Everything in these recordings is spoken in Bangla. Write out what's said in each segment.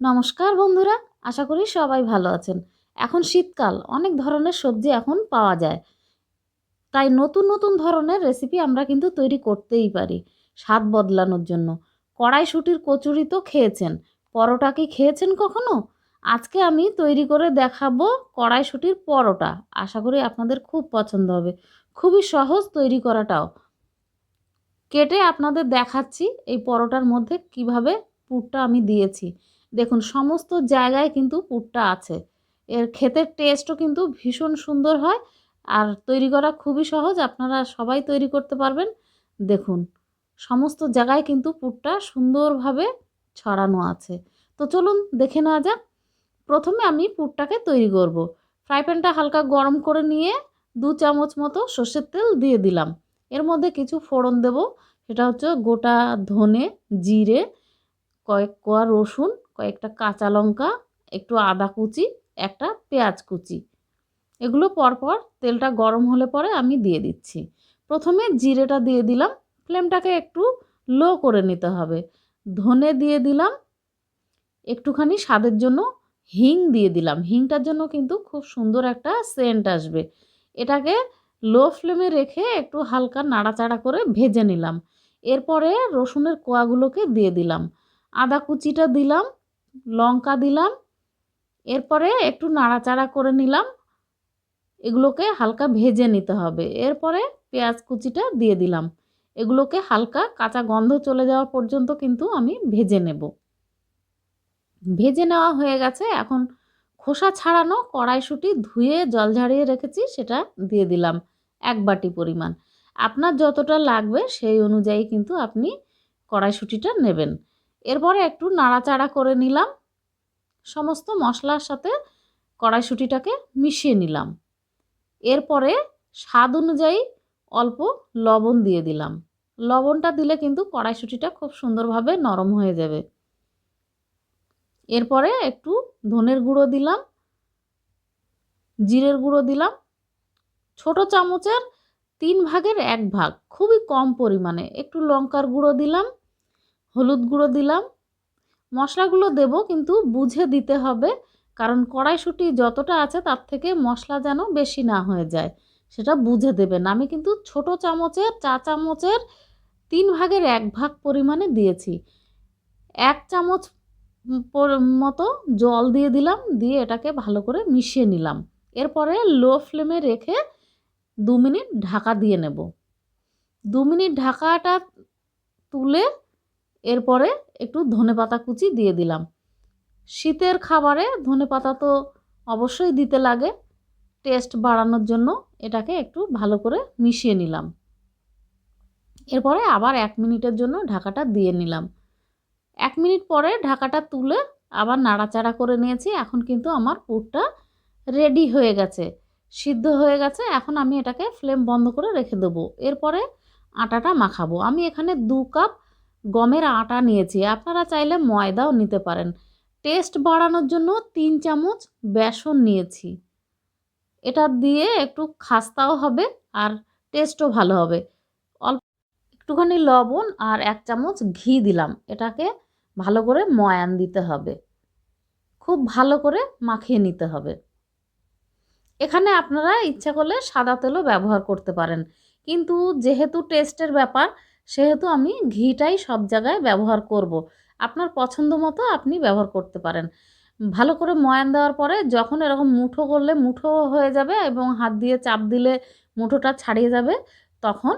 নমস্কার বন্ধুরা, আশা করি সবাই ভালো আছেন। এখন শীতকাল, অনেক ধরনের সবজি এখন পাওয়া যায়। তাই নতুন নতুন ধরনের রেসিপি আমরা কিন্তু তৈরি করতেই পারি, স্বাদ বদলানোর জন্য। কড়াইশুটির কচুরি তো খেয়েছেন, পরোটা কি খেয়েছেন কখনো? আজকে আমি তৈরি করে দেখাবো কড়াইশুটির পরোটা, আশা করি আপনাদের খুব পছন্দ হবে। খুবই সহজ তৈরি করাটাও। কেটে আপনাদের দেখাচ্ছি এই পরোটার মধ্যে কীভাবে পুরটা আমি দিয়েছি। দেখুন, সমস্ত জায়গায় কিন্তু পুরটা আছে। এর ক্ষেতের টেস্টও কিন্তু ভীষণ সুন্দর হয় আর তৈরি করা খুবই সহজ, আপনারা সবাই তৈরি করতে পারবেন। দেখুন, সমস্ত জায়গায় কিন্তু পুরটা সুন্দরভাবে ছড়ানো আছে। তো চলুন দেখে নেওয়া যাক। প্রথমে আমি পুরটাকে তৈরি করব। ফ্রাই প্যানটা হালকা গরম করে নিয়ে দু চামচ মতো সর্ষের তেল দিয়ে দিলাম। এর মধ্যে কিছু ফোড়ন দেব, সেটা হচ্ছে গোটা ধনে, জিরে, কয়েক কোয়া রসুন কয়েকটা কাঁচা লঙ্কা, একটু আদা কুচি, একটা পেঁয়াজ কুচি। এগুলো পরপর তেলটা গরম হলে পরে আমি দিয়ে দিচ্ছি। প্রথমে জিরেটা দিয়ে দিলাম। ফ্লেমটাকে একটু লো করে নিতে হবে। ধনে দিয়ে দিলাম। একটুখানি স্বাদের জন্য হিং দিয়ে দিলাম। হিংটার জন্য কিন্তু খুব সুন্দর একটা সেন্ট আসবে। এটাকে লো ফ্লেমে রেখে একটু হালকা নাড়াচাড়া করে ভেজে নিলাম। এরপরে রসুনের কোয়াগুলোকে দিয়ে দিলাম। আদা কুচিটা দিলাম। লঙ্কা দিলাম, এরপরে একটু নাড়াচাড়া করে নিলাম। এগুলোকে হালকা ভেজে নিতে হবে। এরপরে পেঁয়াজ কুচিটা দিয়ে দিলাম। এগুলোকে হালকা কাঁচা গন্ধ চলে যাওয়া পর্যন্ত কিন্তু আমি ভেজে নেব। ভেজে নেওয়া হয়ে গেছে। এখন খোসা ছাড়ানো কড়াইশুঁটি ধুয়ে জল ঝাড়িয়ে রেখেছি, সেটা দিয়ে দিলাম এক বাটি পরিমাণ। আপনার যতটা লাগবে সেই অনুযায়ী কিন্তু আপনি কড়াইশুঁটিটা নেবেন। এরপরে একটু নাড়াচাড়া করে নিলাম। সমস্ত মশলার সাথে কড়াইশুঁটিটাকে মিশিয়ে নিলাম। এরপরে স্বাদ অনুযায়ী অল্প লবণ দিয়ে দিলাম। লবণটা দিলে কিন্তু কড়াইশুঁটিটা খুব সুন্দরভাবে নরম হয়ে যাবে। এরপরে একটু ধনের গুঁড়ো দিলাম। জিরের গুঁড়ো দিলাম। ছোট চামচের তিন ভাগের এক ভাগ, খুবই কম পরিমাণে। একটু লঙ্কার গুঁড়ো দিলাম। হলুদ গুঁড়ো দিলাম। মশলাগুলো দেব, কিন্তু বুঝে দিতে হবে, কারণ কড়াইশুঁটি যতটা আছে তার থেকে মশলা যেন বেশি না হয়ে যায়, সেটা বুঝে দেবেন। আমি কিন্তু ছোট চামচের, চা চামচের তিন ভাগের এক ভাগ পরিমাণে দিয়েছি। এক চামচ মতো জল দিয়ে দিলাম, দিয়ে এটাকে ভালো করে মিশিয়ে নিলাম। এরপরে লো ফ্লেমে রেখে দু মিনিট ঢাকা দিয়ে নেব। দু মিনিট ঢাকাটা তুলে এরপরে একটু ধনে পাতা কুচি দিয়ে দিলাম। শীতের খাবারে ধনে পাতা তো অবশ্যই দিতে লাগে। টেস্ট বাড়ানোর জন্য এটাকে একটু ভালো করে মিশিয়ে নিলাম। এরপরে আবার এক মিনিটের জন্য ঢাকাটা দিয়ে নিলাম। এক মিনিট পরে ঢাকাটা তুলে আবার নাড়াচাড়া করে নিয়েছি। এখন কিন্তু আমার পুরটা রেডি হয়ে গেছে। সিদ্ধ হয়ে গেছে। এখন আমি এটাকে ফ্লেম বন্ধ করে রেখে দেবো। এরপরে আটাটা মাখাবো। আমি এখানে দু কাপ গমের আটা নিয়েছি। আপনারা চাইলে ময়দাও নিতে পারেন। টেস্ট বাড়ানোর জন্য তিন চামচ বেসন নিয়েছি। এটা দিয়ে একটু খাস্তাও হবে আর টেস্টও ভালো হবে। অল্প একটুখানি লবণ আর এক চামচ ঘি দিলাম। এটাকে ভালো করে ময়ান দিতে হবে। খুব ভালো করে মাখিয়ে নিতে হবে। এখানে আপনারা ইচ্ছা করলে সাদা তেলও ব্যবহার করতে পারেন। কিন্তু যেহেতু টেস্টের ব্যাপার সেহেতু আমি ঘিটাই সব জায়গায় ব্যবহার করব। আপনার পছন্দ মতো আপনি ব্যবহার করতে পারেন। ভালো করে ময়ান দেওয়ার পরে যখন এরকম মুঠো করলে মুঠো হয়ে যাবে এবং হাত দিয়ে চাপ দিলে মুঠোটা ছাড়িয়ে যাবে, তখন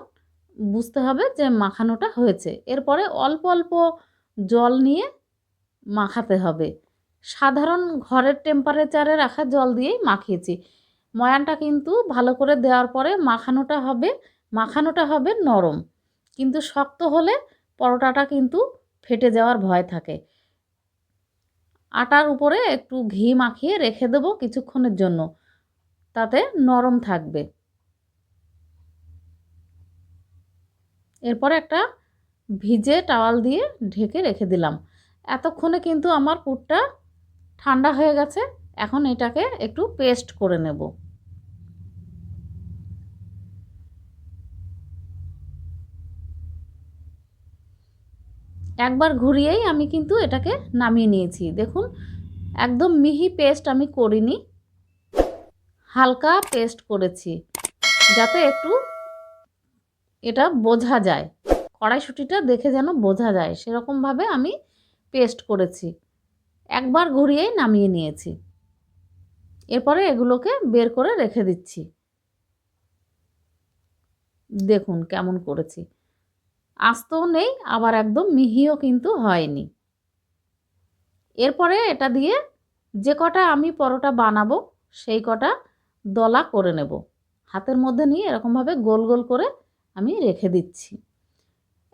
বুঝতে হবে যে মাখানোটা হয়েছে। এরপরে অল্প অল্প জল নিয়ে মাখাতে হবে। সাধারণ ঘরের টেম্পারেচারে রাখা জল দিয়েই মাখিয়েছি। ময়ানটা কিন্তু ভালো করে দেওয়ার পরে মাখানোটা হবে মাখানোটা হবে নরম। কিন্তু শক্ত হলে পরোটাটা কিন্তু ফেটে যাওয়ার ভয় থাকে। আটার উপরে একটু ঘি মাখিয়ে রেখে দেবো কিছুক্ষণের জন্য। তাতে নরম থাকবে। এরপরে একটা ভিজে টাওয়াল দিয়ে ঢেকে রেখে দিলাম। এতক্ষণে কিন্তু আমার পুরটা ঠান্ডা হয়ে গেছে। এখন এটাকে একটু পেস্ট করে নেব। একবার ঘুরিয়েই আমি কিন্তু এটাকে নামিয়ে নিয়েছি। দেখুন, একদম মিহি পেস্ট আমি করিনি, হালকা পেস্ট করেছি, যাতে একটু এটা বোঝা যায়। কড়াইশুটিটা দেখে যেন বোঝা যায়, সেরকমভাবে আমি পেস্ট করেছি। একবার ঘুরিয়েই নামিয়ে নিয়েছি। এরপরে এগুলোকে বের করে রেখে দিচ্ছি। দেখুন কেমন করেছি। আস্তও নেই, আবার একদম মিহিও কিন্তু হয়নি। এরপরে এটা দিয়ে যে কটা আমি পরোটা বানাবো, সেই কটা দলা করে নেব। হাতের মধ্যে নিয়ে এরকমভাবে গোল গোল করে আমি রেখে দিচ্ছি।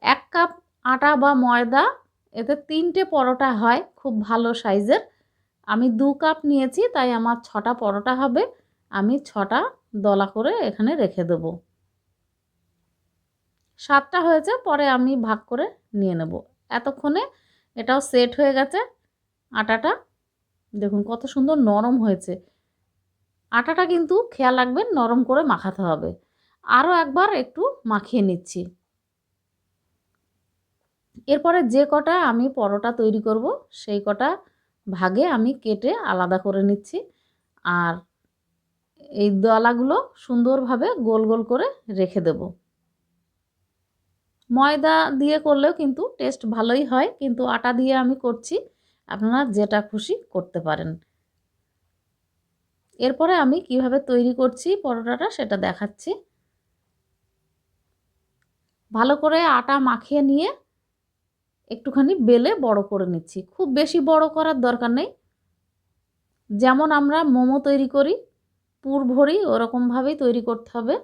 এক কাপ আটা বা ময়দা, এতে তিনটে পরোটা হয়, খুব ভালো সাইজের। আমি দু কাপ নিয়েছি, তাই আমার ছটা পরোটা হবে। আমি ছটা দলা করে এখানে রেখে দেবো। সাতটা হয়েছে পরে আমি ভাগ করে নিয়ে নেব। এতক্ষণে এটাও সেট হয়ে গেছে, আটাটা। দেখুন কত সুন্দর নরম হয়েছে। আটাটা কিন্তু খেয়াল রাখবেন নরম করে মাখাতে হবে। আরও একবার একটু মাখিয়ে নিচ্ছি। এরপরে যে কটা আমি পরোটা তৈরি করব, সেই কটা ভাগে আমি কেটে আলাদা করে নিচ্ছি। আর এই দলাগুলো সুন্দরভাবে গোল গোল করে রেখে দেব। ময়দা দিয়ে করলেও কিন্তু টেস্ট ভালোই হয়, কিন্তু আটা দিয়ে আমি করছি, আপনারা যেটা খুশি করতে পারেন। এরপরে আমি কীভাবে তৈরি করছি পরোটাটা সেটা দেখাচ্ছি। ভালো করে আটা মাখিয়ে নিয়ে একটুখানি বেলে বড় করে নিচ্ছি। খুব বেশি বড় করার দরকার নেই। যেমন আমরা মোমো তৈরি করি, পুর ভরি ওরকমভাবেই তৈরি করতে হবে।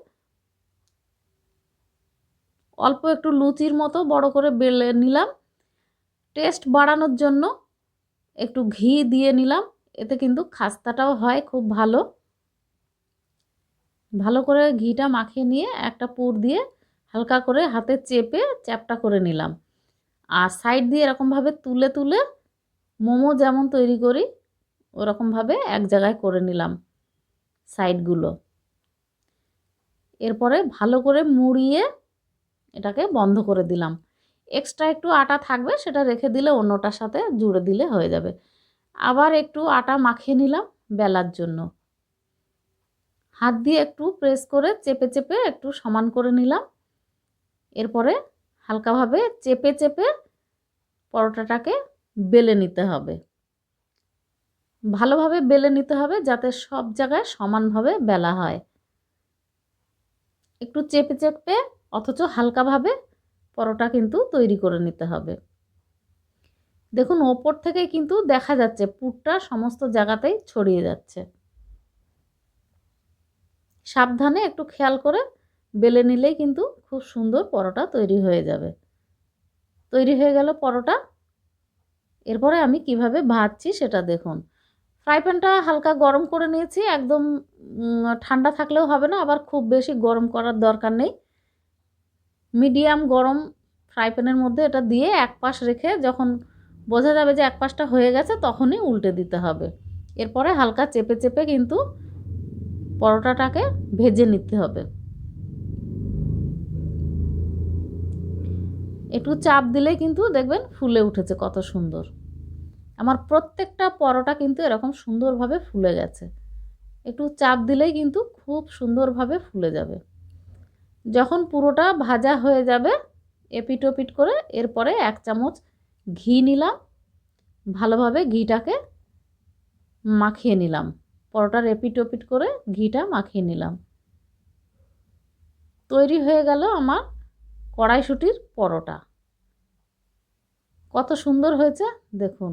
অল্প একটু লুচির মতো বড় করে বেলে নিলাম। টেস্ট বাড়ানোর জন্য একটু ঘি দিয়ে নিলাম। এতে কিন্তু খাস্তাটাও হয় খুব ভালো। ভালো করে ঘিটা মাখিয়ে নিয়ে একটা পুর দিয়ে হালকা করে হাতে চেপে চ্যাপটা করে নিলাম। আর সাইড দিয়ে এরকমভাবে তুলে তুলে মোমো যেমন তৈরি করি, ওরকমভাবে এক জায়গায় করে নিলাম সাইডগুলো এরপরে ভালো করে মুড়িয়ে এটাকে বন্ধ করে দিলাম। এক্সট্রা একটু আটা থাকবে, সেটা রেখে দিলে অন্যটার সাথে জুড়ে দিলে হয়ে যাবে। আবার একটু আটা মাখিয়ে নিলাম বেলার জন্য। হাত দিয়ে একটু প্রেস করে চেপে চেপে একটু সমান করে নিলাম। এরপরে হালকাভাবে চেপে চেপে পরোটাটাকে বেলে নিতে হবে। ভালোভাবে বেলে নিতে হবে যাতে সব জায়গায় সমানভাবে বেলা হয়। একটু চেপে চেপে অথচ হালকাভাবে পরোটা কিন্তু তৈরি করে নিতে হবে। দেখুন, ওপর থেকে কিন্তু দেখা যাচ্ছে পুরটা সমস্ত জায়গাতেই ছড়িয়ে যাচ্ছে। সাবধানে একটু খেয়াল করে বেলে নিলেই কিন্তু খুব সুন্দর পরোটা তৈরি হয়ে যাবে। তৈরি হয়ে গেল পরোটা। এরপরে আমি কীভাবে ভাজছি সেটা দেখুন। ফ্রাই প্যানটা হালকা গরম করে নিয়েছি, একদম ঠান্ডা থাকলেও হবে না, আবার খুব বেশি গরম করার দরকার নেই। মিডিয়াম গরম ফ্রাই প্যানের মধ্যে এটা দিয়ে এক পাশ রেখে যখন বোঝা যাবে যে এক পাশটা হয়ে গেছে, তখনই উল্টে দিতে হবে। এরপরে হালকা চেপে চেপে কিন্তু পরোটাটাকে ভেজে নিতে হবে। একটু চাপ দিলেই কিন্তু দেখবেন ফুলে উঠেছে কত সুন্দর। আমার প্রত্যেকটা পরোটা কিন্তু এরকম সুন্দরভাবে ফুলে গেছে। একটু চাপ দিলেই কিন্তু খুব সুন্দরভাবে ফুলে যাবে। যখন পুরোটা ভাজা হয়ে যাবে এপিট ওপিট করে এরপরে এক চামচ ঘি নিলাম, ভালোভাবে ঘিটাকে মাখিয়ে নিলাম। পরোটার এপিট ওপিট করে ঘিটা মাখিয়ে নিলাম। তৈরি হয়ে গেল আমার কড়াইশুটির পরোটা। কত সুন্দর হয়েছে, দেখুন।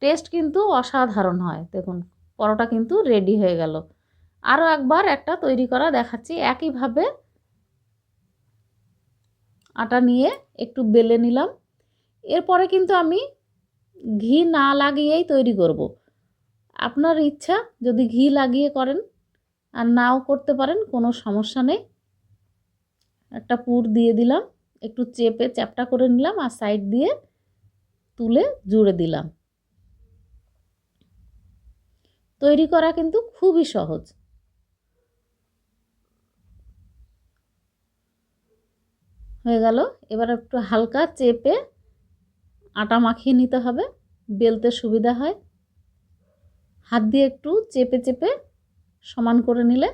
টেস্ট কিন্তু অসাধারণ হয়, দেখুন। পরোটা কিন্তু রেডি হয়ে গেল। আরও একবার একটা তৈরি করা দেখাচ্ছি। একইভাবে আটা নিয়ে একটু বেলে নিলাম। এরপরে কিন্তু আমি ঘি না লাগিয়েই তৈরি করব। আপনার ইচ্ছা, যদি ঘি লাগিয়ে করেন আর নাও করতে পারেন, কোনো সমস্যা নেই। একটা পুর দিয়ে দিলাম, একটু চেপে চ্যাপটা করে নিলাম আর সাইড দিয়ে তুলে জুড়ে দিলাম। তৈরি করা কিন্তু খুবই সহজ। হয়ে গেল। এবার একটু হালকা চেপে আটা মাখিয়ে নিতে হবে। বেলতে সুবিধা হয়। হাত দিয়ে একটু চেপে চেপে সমান করে নিলে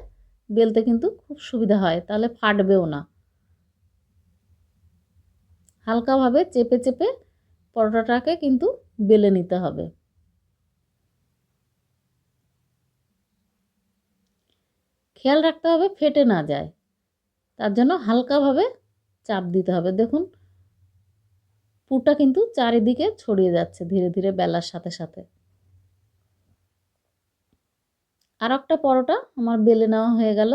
বেলতে কিন্তু খুব সুবিধা হয়, তাহলে ফাটবেও না। হালকাভাবে চেপে চেপে পরোটাটাকে কিন্তু বেলে নিতে হবে। খেয়াল রাখতে হবে ফেটে না যায়, তার জন্য হালকাভাবে চাপ দিতে হবে। দেখুন পুরটা কিন্তু চারিদিকে ছড়িয়ে যাচ্ছে ধীরে ধীরে বেলার সাথে সাথে। আর একটা পরোটা আমার বেলে নেওয়া হয়ে গেল।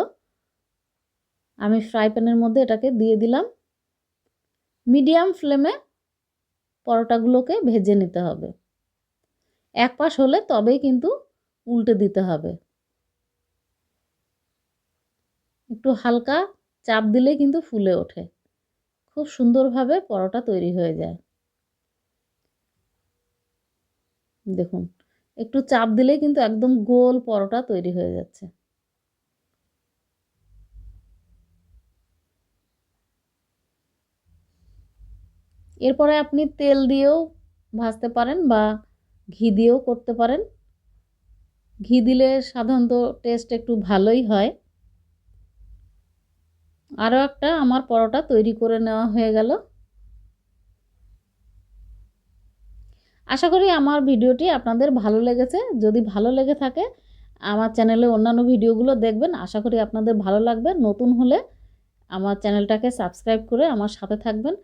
আমি ফ্রাই প্যানের মধ্যে এটাকে দিয়ে দিলাম। মিডিয়াম ফ্লেমে পরোটাগুলোকে ভেজে নিতে হবে। এক পাশ হলে তবেই কিন্তু উল্টে দিতে হবে। একটু হালকা চাপ দিলেই কিন্তু ফুলে ওঠে। খুব সুন্দরভাবে পরোটা তৈরি হয়ে যায়। দেখুন, একটু চাপ দিলেই কিন্তু একদম গোল পরোটা তৈরি হয়ে যাচ্ছে। এরপরে আপনি তেল দিয়েও ভাজতে পারেন বা ঘি দিয়েও করতে পারেন। ঘি দিলে সাধারণত টেস্ট একটু ভালোই হয়। আরও একটা আমার পরোটা তৈরি করে নেওয়া হয়ে গেল। আশা করি আমার ভিডিওটি আপনাদের ভালো লেগেছে। যদি ভালো লেগে থাকে, আমার চ্যানেলে অন্যান্য ভিডিওগুলো দেখবেন। আশা করি আপনাদের ভালো লাগবে। নতুন হলে আমার চ্যানেলটাকে সাবস্ক্রাইব করে আমার সাথে থাকবেন।